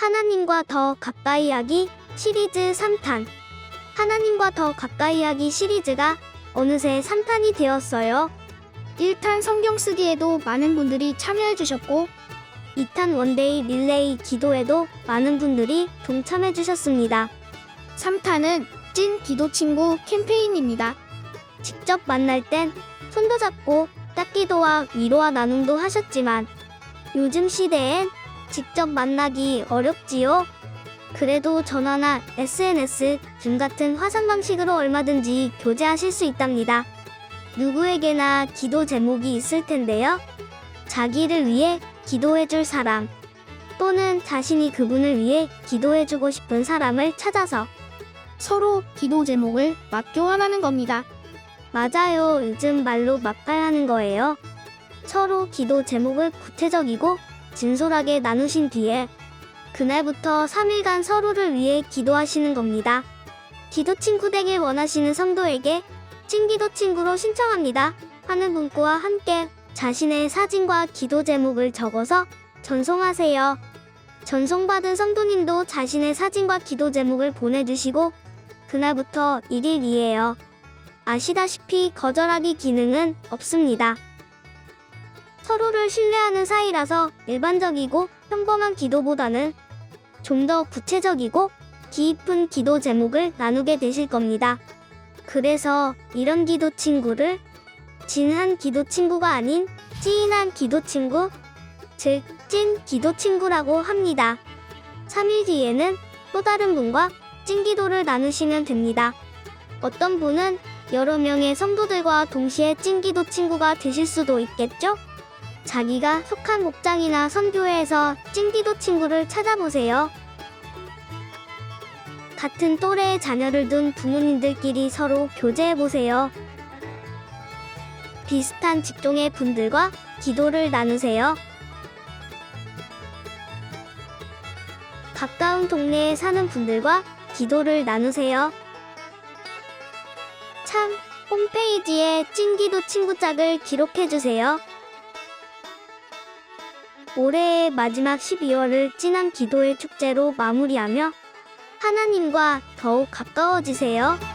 하나님과 더 가까이 하기 시리즈 3탄. 하나님과 더 가까이 하기 시리즈가 어느새 3탄이 되었어요. 1탄 성경 쓰기에도 많은 분들이 참여해 주셨고 2탄 원데이 릴레이 기도에도 많은 분들이 동참해 주셨습니다. 3탄은 찐 기도 친구 캠페인입니다. 직접 만날 땐 손도 잡고 닦기도와 위로와 나눔도 하셨지만 요즘 시대엔 직접 만나기 어렵지요. 그래도 전화나 SNS 줌 같은 화상 방식으로 얼마든지 교제하실 수 있답니다. 누구에게나 기도 제목이 있을 텐데요. 자기를 위해 기도해 줄 사람 또는 자신이 그분을 위해 기도해 주고 싶은 사람을 찾아서 서로 기도 제목을 맞교환하는 겁니다. 맞아요. 요즘 말로 막발하는 거예요. 서로 기도 제목을 구체적이고 진솔하게 나누신 뒤에 그날부터 3일간 서로를 위해 기도하시는 겁니다. 기도 친구 되길 원하시는 성도에게 찐기도 친구로 신청합니다. 하는 문구와 함께 자신의 사진과 기도 제목을 적어서 전송하세요. 전송받은 성도님도 자신의 사진과 기도 제목을 보내주시고 그날부터 1일이에요. 아시다시피 거절하기 기능은 없습니다. 서로를 신뢰하는 사이라서 일반적이고 평범한 기도보다는 좀 더 구체적이고 깊은 기도 제목을 나누게 되실 겁니다. 그래서 이런 기도 친구를 진한 기도 친구가 아닌 찐한 기도 친구, 즉, 찐 기도 친구라고 합니다. 3일 뒤에는 또 다른 분과 찐 기도를 나누시면 됩니다. 어떤 분은 여러 명의 성도들과 동시에 찐 기도 친구가 되실 수도 있겠죠? 자기가 속한 목장이나 선교회에서 찐기도 친구를 찾아보세요. 같은 또래의 자녀를 둔 부모님들끼리 서로 교제해보세요. 비슷한 직종의 분들과 기도를 나누세요. 가까운 동네에 사는 분들과 기도를 나누세요. 참, 홈페이지에 찐기도 친구짝을 기록해주세요. 올해의 마지막 12월을 찐한 기도의 축제로 마무리하며 하나님과 더욱 가까워지세요.